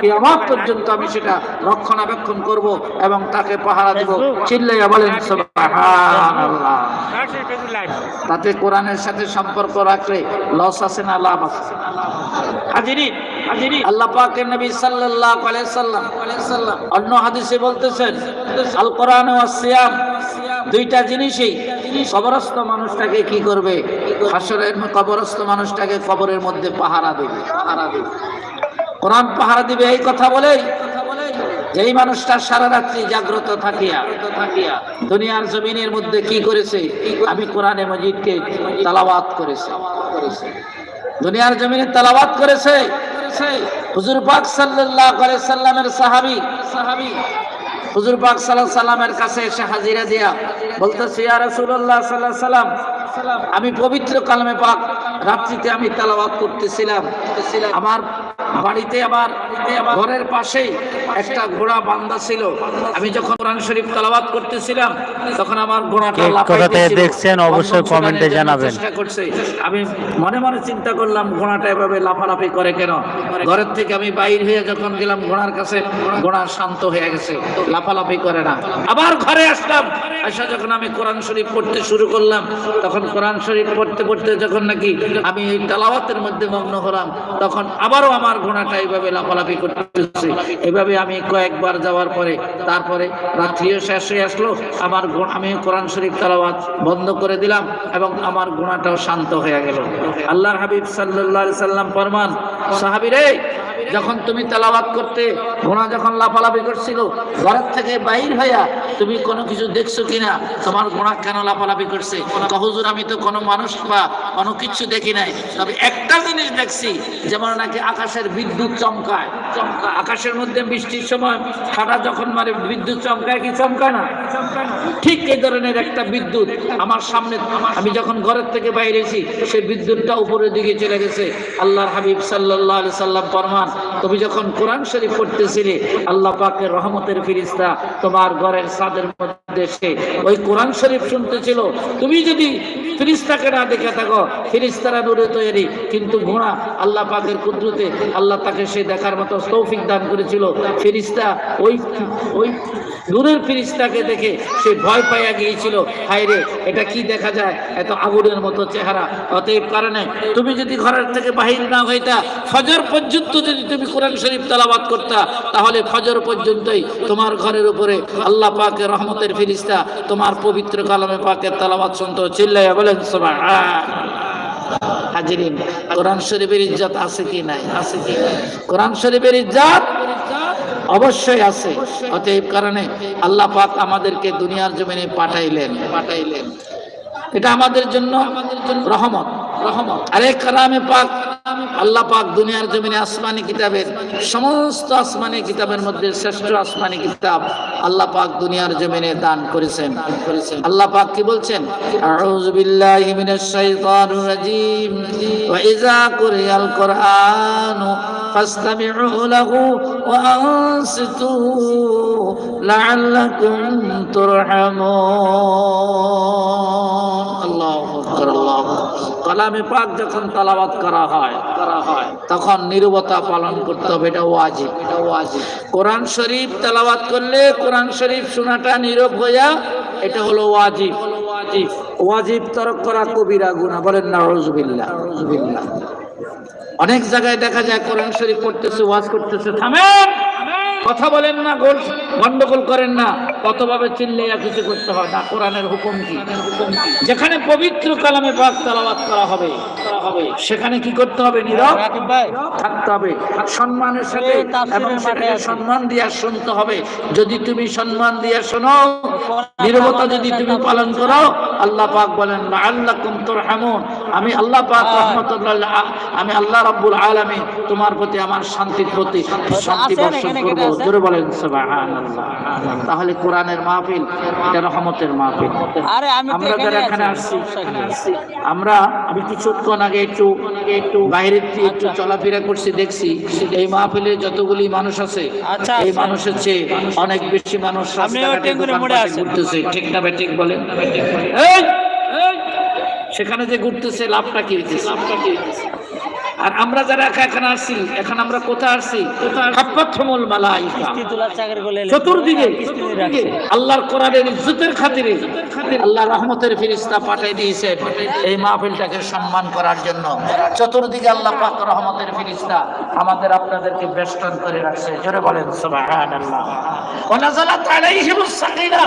কিয়ামত পর্যন্ত আমি সেটা রক্ষণাবেক্ষণ করব এবং তাকে পাহারা দেব। চিল্লাইয়া বলেন সুবহানাল্লাহ। তাতে কোরআনের সাথে সম্পর্ক রাখলে লস আছে না লাভ আছে? হাজিরি হাজিরি আল্লাহ পাকের নবী সাল্লাল্লাহু আলাইহি সাল্লাম সাল্লাম অন্য হাদিসে বলতেছেন আল কোরআন ও সিয়াম দুইটা জিনিসই কবরস্থ মানুষটাকে কি করবে? হাসরের কবরস্থ মানুষটাকে কবরের মধ্যে পাহারা দেবে পাহারা দেবে। কোরআন পাহারা দিবে, এই কথা বলেই যেই মানুষটা সারা রাত্রি জাগ্রত থাকিয়া, দুনিয়ার জমিনের মধ্যে কি করেছে? আমি কোরআনে মজিদকে তালাবাত করেছে। দুনিয়ার জমিনে তালাবাত করেছে। হুজুর পাক সাল্লাল্লাহু আলাইহি সাল্লামের সাহাবী সাহাবী হুজুর পাক সাল্লাল্লাহু সাল্লামের কাছে এসে হাজিরা দিয়া বলতেছে, ইয়া রাসূলুল্লাহ সাল্লাল্লাহু আলাইহি সাল্লাম, আমি পবিত্র কালামে পাক রাত্রিতে আমি তেলাওয়াত করতেছিলাম। আমার বাড়িতে আমার ঘরের পাশেই একটা ঘোড়া বান্ধা ছিল। আমি যখন কোরআন শরীফ তেলাওয়াত করতেছিলাম তখন আমার ঘোড়াটা কে লাফাইতেছিল। কোথা দেখছেন অবশ্যই কমেন্টে জানাবেন। চেষ্টা করছে। আমি মনে মনে চিন্তা করলাম ঘোড়াটা এভাবে লাফালাফি করে কেন? ঘরের থেকে আমি বাইর হয়ে যখন গেলাম ঘোড়ার কাছে ঘোড়া শান্ত হয়ে গেছে লাফালাফি করে না। আবার ঘরে আসলাম। আসা যখন আমি কোরআন শরীফ পড়তে শুরু করলাম তখন কোরআন শরীফ পড়তে পড়তে যখন নাকি আমি এই তালাওয়াতের মধ্যে মগ্ন হলাম তখন আবারও আমার ঘোড়াটা এইভাবে লাফালাফি করতেছে। এভাবে আমি কয়েকবার যাওয়ার পরে, তারপরে রাত্রিও শেষ হয়ে আসলো, আমার আমি কোরআন শরীফ তালাবাদ বন্ধ করে দিলাম এবং আমার ঘোড়াটাও শান্ত হয়ে গেল। আল্লাহ হাবিব সাল্লাহ সাল্লাম ফরমান সাহাবী রে যখন তুমি তেলাওয়াত করতে, ঘোড়া যখন লাফালাফি করছিল, ঘরের থেকে বাইর হইয়া তুমি কোনো কিছু দেখছ কিনা? তোমার ঘোড়া কেন লাফালাফি করছে? হুজুর, আমি তো কোনো মানুষ বা কোনো কিছু দেখি নাই। তবে একটা জিনিস দেখছি যেমন নাকি আকাশের বিদ্যুৎ চমকায়। চমকায় আকাশের মধ্যে বৃষ্টির সময় ফাটা যখন মারে, বিদ্যুৎ চমকায় কি চমকায় না? ঠিক এই ধরনের একটা বিদ্যুৎ আমার সামনে, আমি যখন ঘরের থেকে বাইরেছি, সেই বিদ্যুৎটা উপরের দিকে চলে গেছে। আল্লাহর হাবিব আলাইহি সাল্লাম ফরমান তুমি যখন কোরআন শরীফ পড়তেছিলে, আল্লাহ পাকের রহমতের ফিরিস্তা তোমার ঘরের সাদের মধ্যে এসে ওই কোরআন শরীফ শুনতেছিল। তুমি যদি ফিরিস্তাকে না দেখে থাকো, ফিরিস্তারা দূরে তৈরি। কিন্তু ঘোড়া আল্লাহ পাকের কুদরতে, আল্লাহ তাকে সে দেখার মতো তৌফিক দান করেছিল। ফিরিস্তা ওই ওই দূরের ফিরিস্তাকে দেখে সে ভয় পাইয়া গিয়েছিল। হায়রে এটা কি দেখা যায়? এত আগুনের মতো চেহারা। অতএব কারণে তুমি যদি ঘরের থেকে বাহির না হইতা, ফজর পর্যন্ত যদি তুমি কোরআন শরীফ তালাবাদ করতা, তাহলে ফজর পর্যন্তই তোমার ঘরের উপরে আল্লাহ পাকের রহমতের ফিরিস্তা তোমার পবিত্র কালামে পাকের তালাবাদ শুনতো চিল্লাইয়া বলেন সুবহান হাজিরিন, কোরআন শরীফের ইজ্জত আছে কি নাই? আছে কি কোরআন শরীফের ইজ্জত অবশ্যই আছে। অতএব কারণে আল্লাহ পাক আমাদেরকে দুনিয়ার জমিনে পাঠাইলেন। পাঠাইলেন। এটা আমাদের জন্য রহমত। রহমত। আরে কালামে পাক আল্লাহ পাক দুনিয়ার জমিনে আসমানি কিতাবের সমস্ত আসমানি কিতাবের মধ্যে শ্রেষ্ঠ আসমানি কিতাব আল্লাহ পাক দুনিয়ার জমিনে দান করেছেন। আল্লাহ পাক কি বলছেন? আউযু বিল্লাহি মিনাশ শাইতানির রাজীম। ওয়া ইযা কুরিয়াল কুরআন ফাসতামিউ লাহু ওয়া আনসিতু লাআল্লাকুম তুরহামুন। আল্লাহ কালামে পাক যখন তালাবাত করা হয় করা হয় তখন নিরবতা পালন করতে হবে, এটা ওয়াজিব। এটা ওয়াজিব কোরআন শরীফ তালাবাত করলে কোরআন শরীফ শোনাটা নীরব হইয়া এটা হলো ওয়াজিব। ওয়াজিব ওয়াজিব তরক করা কবিরা গুনাহ, বলেন নাউজুবিল্লাহ নাউজুবিল্লাহ। অনেক জায়গায় দেখা যায় কোরআন শরীফ পড়তেছে, ওয়াজ করতেছে, থামেন! কথা বলেন না গোল গন্ডগোল করেন না কতভাবে চিল্লাইয়া কিছু করতে হয় না কোরআনের হুকুম কি? যেখানে পবিত্র কালামে পাক তালাবাদ করা হবে করা হবে সেখানে কি করতে হবে? নীরব থাকতে হবে। সম্মানের সাথে এবং সেটাকে সম্মান দিয়া শুনতে হবে। যদি তুমি সম্মান দিয়া শোনো নীরবতা যদি তুমি পালন করো আল্লাহ পাক বলেন আল্লাহ কুমতুর হামুন আমি আল্লাহ পাক রহমতুল্লাহ আমি আল্লাহ রাব্বুল আলামিন তোমার প্রতি আমার শান্তির প্রতি শান্তি বর্ষণ করব। জোরে বলেন সুবহানাল্লাহ। তাহলে কোরআনের মাহফিল এটা রহমতের মাহফিল। আরে আমি আমরা যারা এখানে আসছি আমরা আমি কিছুক্ষণ আগে একটু একটু বাইরের দিয়ে একটু চলাফেরা করছি দেখছি। এই মাহফিলে যতগুলি মানুষ আছে আচ্ছা, এই আচ্ছা। মানুষের চেয়ে অনেক বেশি মানুষ রাস্তাঘাটে। ঘুরতেছে। ঠিক না ঠিক বলেন। এই! সেখানে যে ঘুরতেছে লাভটা কি হইতেছে? লাভটা কি হইতেছে? আর আমরা যারা একা এখানে আসছি এখন আমরা কোথায় আসছি? হাফাতহুমুল মালাইকা। চতুর্দিকে। আল্লাহর কোরআনের ইজ্জতের খাতিরে। আল্লাহ রহমতের ফিরিস্তা পাঠিয়ে দিয়েছে এই মাহফিলটাকে সম্মান করার জন্য। চতুর্দিকে আল্লাহ পাক রহমতের ফিরিস্তা আমাদের আপনাদেরকে বেষ্টন করে রাখছে। জোরে বলেন সুবহানাল্লাহ। ওয়া নাযালাত আলাইহিমুস সাকিনা